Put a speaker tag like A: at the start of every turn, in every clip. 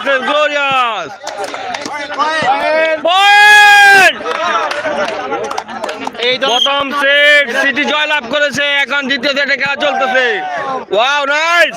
A: Glorious! Point! প্রথম set city জয়লাভ করেছে এখন দ্বিতীয় সেটে খেলা চলতেছে ওয়াও নাইস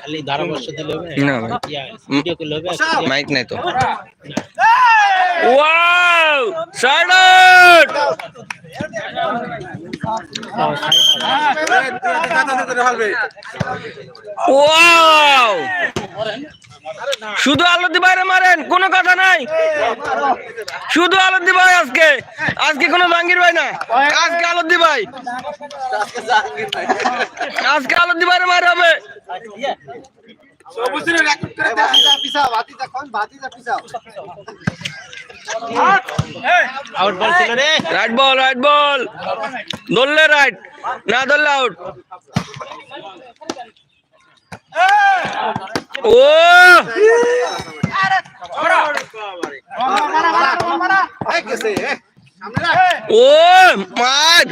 B: খালি ধারাবর্ষ দিলে হবে?
A: না
B: ভিডিও করলে হবে?
A: মাইক নাই তো। ওয়াও ওয়াও শুধু বাইরে মারেন কোনো কথা নাই। শুধু আলতি ভাই আজকে। আজকে কোনো জাহাঙ্গীর ভাই না। আজকে আলতি ভাই আজকে আলতি বাইরে মারে হবে।
B: আউট বল ছিল রে
A: রাইট বল রাইট বল ধরলে রাইট না ধরলে আউট ও ও মার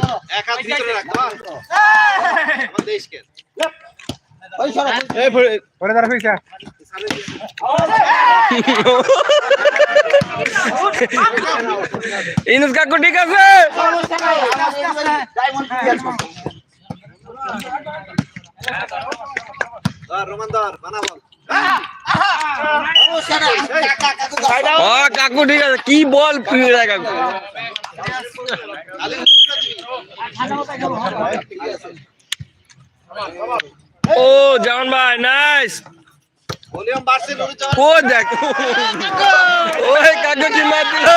A: ইনুস কাকু ঠিক আছে? ও কাকু ঠিক আছে। কি বল পিড়া কাকু? ও জামান ভাই নাইস ও দেখ। ওই কাকু কি মার দিল?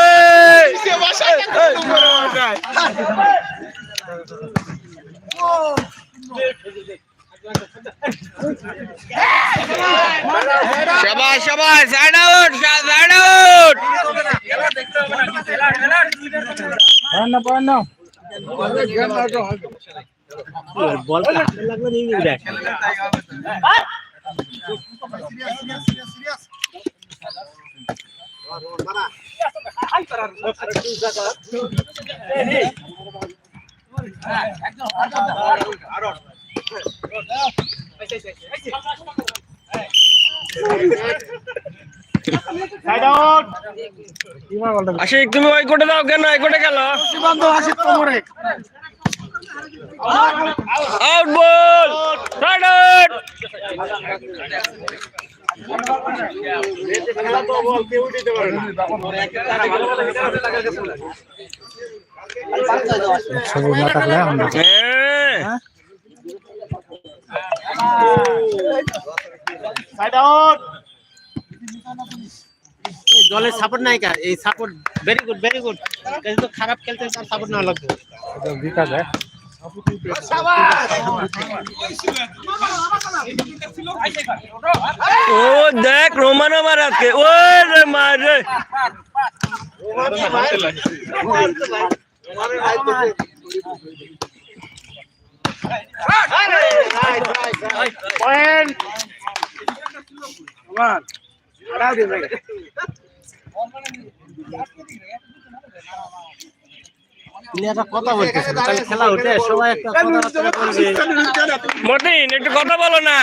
A: শাবাশ শাবাশ side out side out
B: ball লাগল নিয়ে নিয়ে
A: আশিক তুমি ওই কোটে দাও কেন? এই কোটে গেল? আউট বল রাইট আউট হ্যাঁ
B: এই দলের সাপোর্ট নাই কা এই support very good very good কিন্তু খারাপ খেলতে তার সাপোর্ট না লাগবে
A: ও দেখ রোমান আমার আজকে ও রে। মারে
B: প্লেয়াররা কথা
A: মতিন একটু কথা বলো না।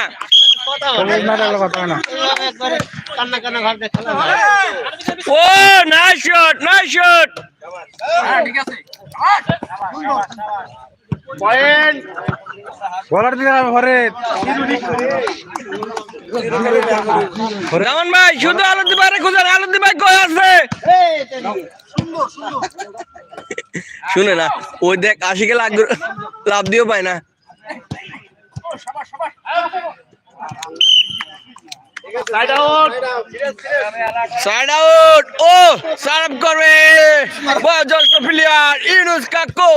B: কথা হবে একবারে কান্না কান্না ভাবতে খেলা হয়।
A: ও রামান ভাই, শুধু আলতি বাইরে খুঁজেন আলতি ভাই কই আছে? শুনে না, ওই দেখ, আশিকে লাভ দিও পায় না। সাইড আউট ও ইউনুস কাকু।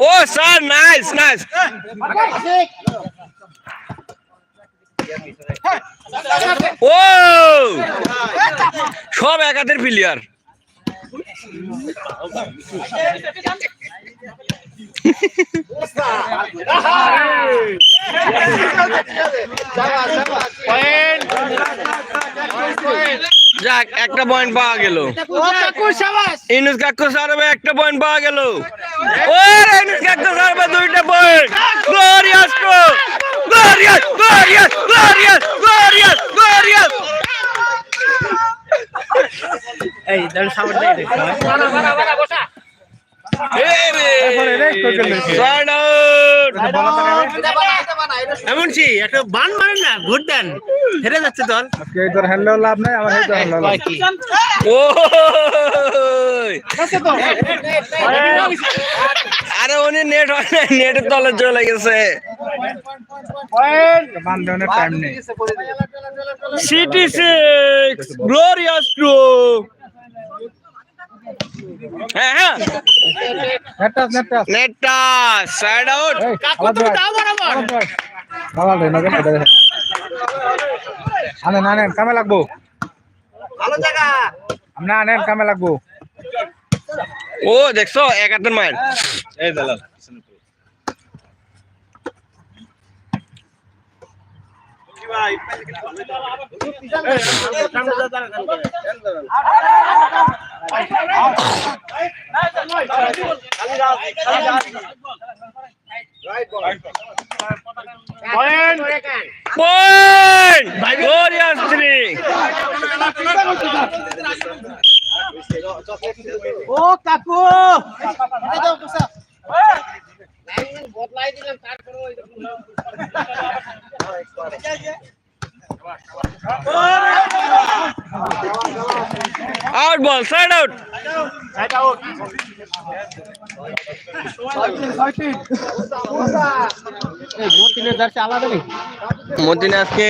A: ও স্যার নাইস নাইস। ও সব একাতের প্লেয়ার যাক, একটা পয়েন্ট পাওয়া গেল। ইনুস কাকু সারবে, একটা পয়েন্ট পাওয়া গেল। ইনুস কাকু সারবে, দুইটা পয়েন্ট
C: এই নাই দেখো
A: সাইড আউট
C: এমন কি? একটা বান মারে না? ঘুর দেন। হেরে যাচ্ছে দল।
D: তোর হ্যান্ডেও লাভ নাই আমার লাভ
A: ও আরে উনি নেট হয় না নেটের তলে চলে গেছে।
D: টাইম নেই।
A: সিটি সিক্স গ্লোরিয়াস টু হ্যাঁ হ্যাঁ
D: নেটটাস নেটটাস
A: নেটটা সাইড আউট
D: এই
C: কাকু
D: আলাদা
C: তুমি
D: ভাই,
C: দাও বরাবর
D: আলাদা ভাই। বাবা রে নগেন এটা দেখেন আনেন আনেন কামে লাগবো
C: ভালো জায়গা
D: আপনি আনেন কামে লাগবো
A: ও দেখছ এক হাতের মাইল পয়েন্ট গ্লোরিয়াস
C: ও কাকু
A: আউট বল সাইড আউট
C: নেই
A: মদিন আজকে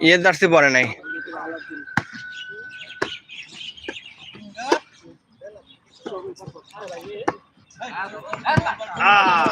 A: ইয়ে জার্সি পরে নাই। আউট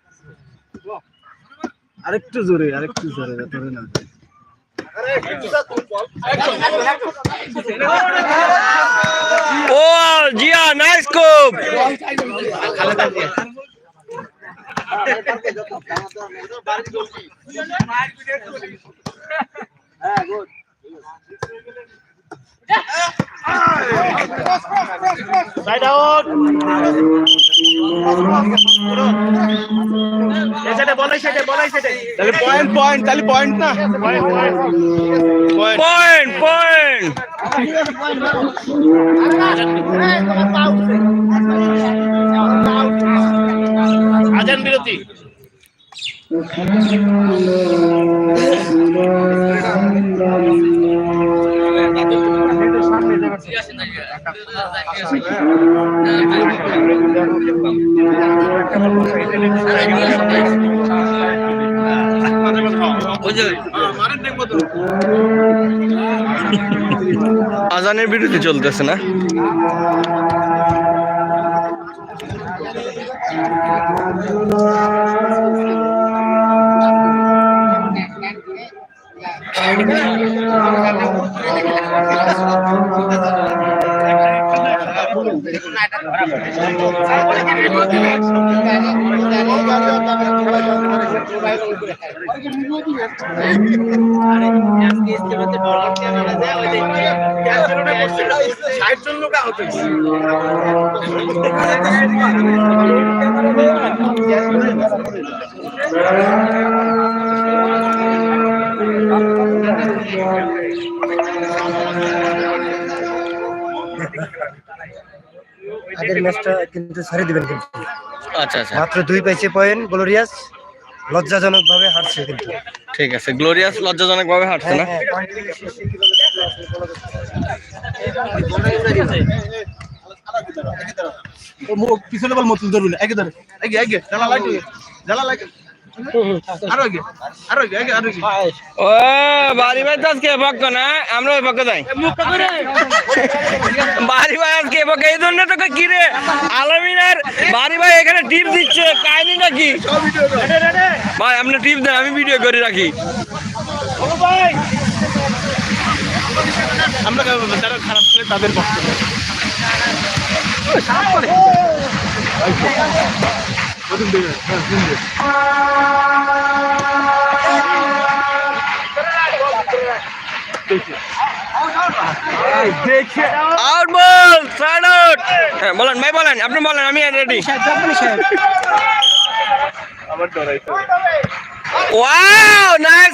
D: আরেকটু জোরে আরেকটু জোরে ধরে না
A: ও জিয়া নাইস কোপ
C: সাইড আউট এই বলাই সাইডে বলাই সাইডে
D: তাহলে পয়েন্ট পয়েন্ট তাহলে পয়েন্ট না?
A: পয়েন্ট পয়েন্ট
C: আজান বিরতি।
A: আজানের বিরতি চলতেছে না?
D: আগের ম্যাচটা কিন্তু ছেড়ে দিবেন কিন্তু।
A: আচ্ছা আচ্ছা।
E: মাত্র দুই পাইছে পয়েন্ট গ্লোরিয়াস লজ্জাজনক ভাবে হারছে কিন্তু।
A: ঠিক আছে গ্লোরিয়াস লজ্জাজনক ভাবে হাঁটছে না
D: পিছনে বল ধরবি একে ধরে এগে এগে জ্বালা জ্বালা
A: বাড়ি ভাই আজকে না এই তোকে আলমিনার ভাই এখানে টিপ দিচ্ছে কাহিনী নাকি ভাই আপনি টিপ দেন, আমি ভিডিও করে রাখি।
D: আমরা যারা খারাপ করে তাদের
A: হ্যাঁ বলেন, ভাই বলেন, আপনি বলেন, আমি রেডি
D: আবার ডরাইছে
A: wow nice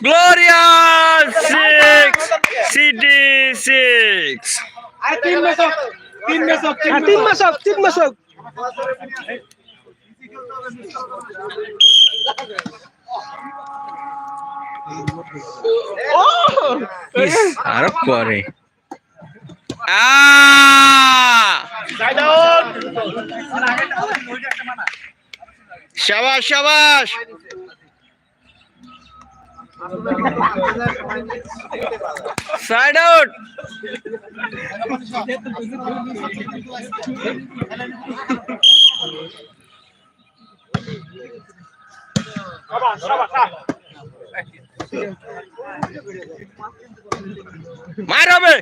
A: Glorious six, City six.
C: তিন মাসক তিন মাসক তিন মাসক
A: ইস, আরও পরে আহ! শাবাশ শাবাশ সাইড আউট মার হবে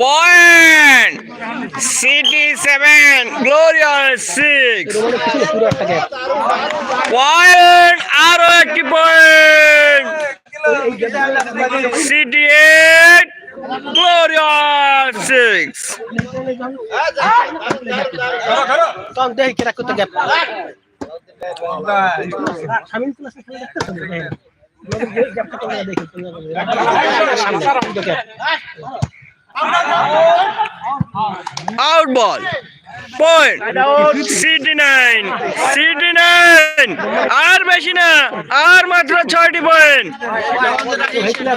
A: point city seven glorious six point আরও একটি point city eight glorious six
C: কম দেখি কেরা কত গ্যাপ স্বামী ক্লাসে খেলা দেখতেছ হ্যাঁ গ্যাপটা তোমরা দেখি সামনে gap
A: out ball point city nine city nine আর বেশি না, আর মাত্র ছয়টি পয়েন্ট
C: হয়েছিল আর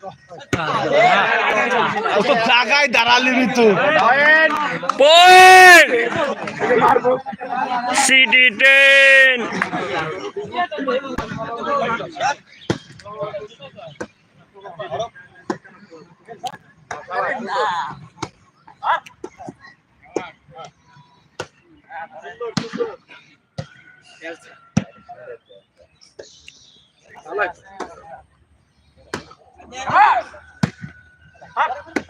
C: হইলাম বানাই
D: জায়গায় দাঁড়ালি তো
A: পয়েন্ট। City ten. এ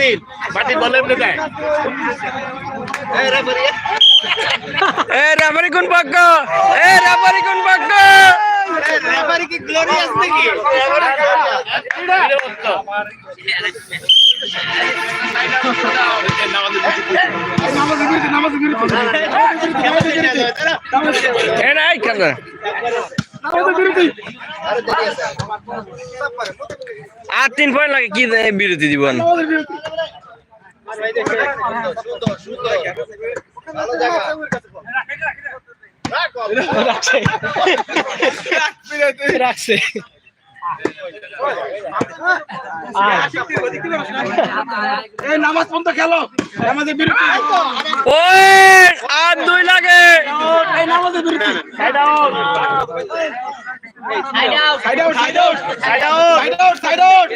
A: মতিন
D: বাটি বলে এমনি দেয়।
A: এ রেফারি কোন পক্ষ এ রেফারি কোন পক্ষ
C: রেফারি কি গ্লোরিয়াস নাকি?
A: এ নাই কেন আর তিন পয়েন্ট লাগে কি বিরতি দিবেন?
C: রাখছে।
D: এই নামাজ পর্যন্ত খেলো। নামাজের বিরতি।
A: ওই আর দুই লাগে।
D: এই নামাজের বিরতি। Side out side out side out side out side out side out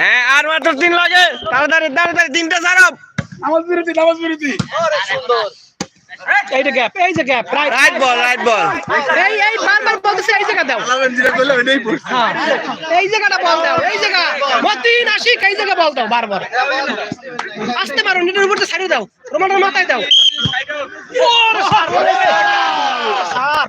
A: হ্যাঁ আর মাত্র তিন লাগে। তাড়াতাড়ি তাড়াতাড়ি তিনটা সারাপ
D: নামাজ বিরতি নামাজ বিরতি।
C: এই যে গ্যাপ এই যে gap right
A: right ball right ball
C: এই এই বারবার বলতেছে এই জায়গা দাও।
D: কইলো এটাই পড়ছে
C: হ্যাঁ। এই জায়গাটা বল দাও এই জায়গা। মতিন আশিক এই জায়গা বল দাও বারবার। আসতে পারো নেটের উপর সাইডে দাও। রোমানের মাথায় দাও। ওরে সার সার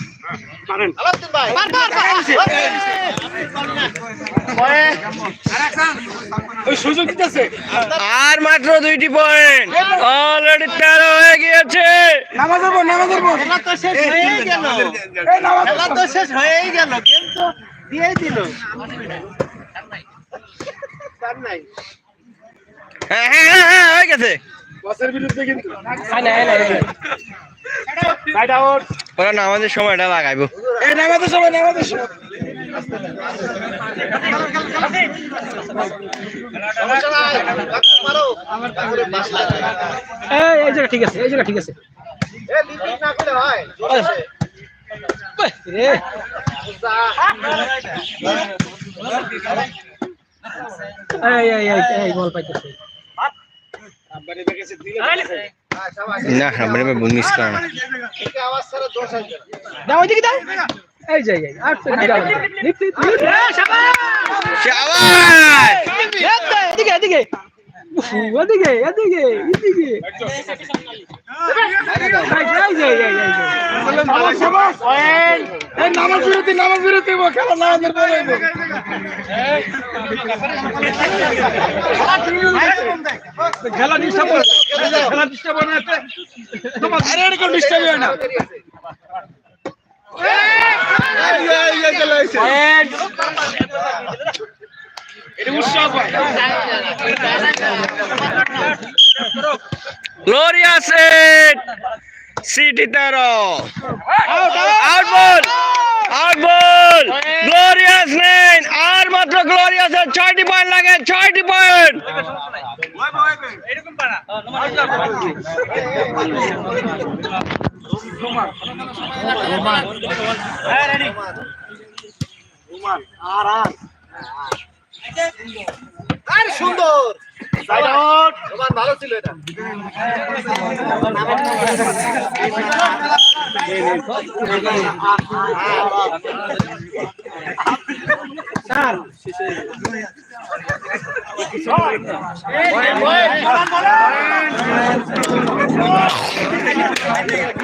D: ওই সুযোগ দিতেছে।
A: আর মাত্র দুইটি পয়েন্ট অলরেডি তেরো হয়ে গিয়েছে।
C: শেষ হয়েই গেল।
D: এই নামাজ
C: খেলা তো শেষ হয়েই গেল গেম তো দিয়েই দিল।
A: হ্যাঁ হ্যাঁ হ্যাঁ, হ্যাঁ হয়ে গেছে।
D: বসের বিরুদ্ধে কিন্তু।
A: ওরা না আমাদের সময়টা লাগাইবো।
D: এই নামাজের সময় নামাজের সময়।
C: এই জায়গা ঠিক আছে এই জায়গা ঠিক আছে। এই বল পাইতেছে।
A: না আমরা মিস করা না
C: দাও ওইদিকে দাও। এই যাই যাই আর এদিকে এদিকে এদিকে। এদিকে এদিকে
D: নামাজ বিরতি নামাজ বিরতি খেলা পরে খেলা ডিস্টার্ব খেলা ডিস্টার্ব না আরে এটা কোন ডিস্টার্ব হয় না এই, এই,
A: সেট তেরো। Out ball. Out ball. Glorious নেন আর মাত্র গ্লোরিয়াসের ছয়টি পয়েন্ট লাগে ছয়টি পয়েন্ট
D: সাইড আউট
A: গেম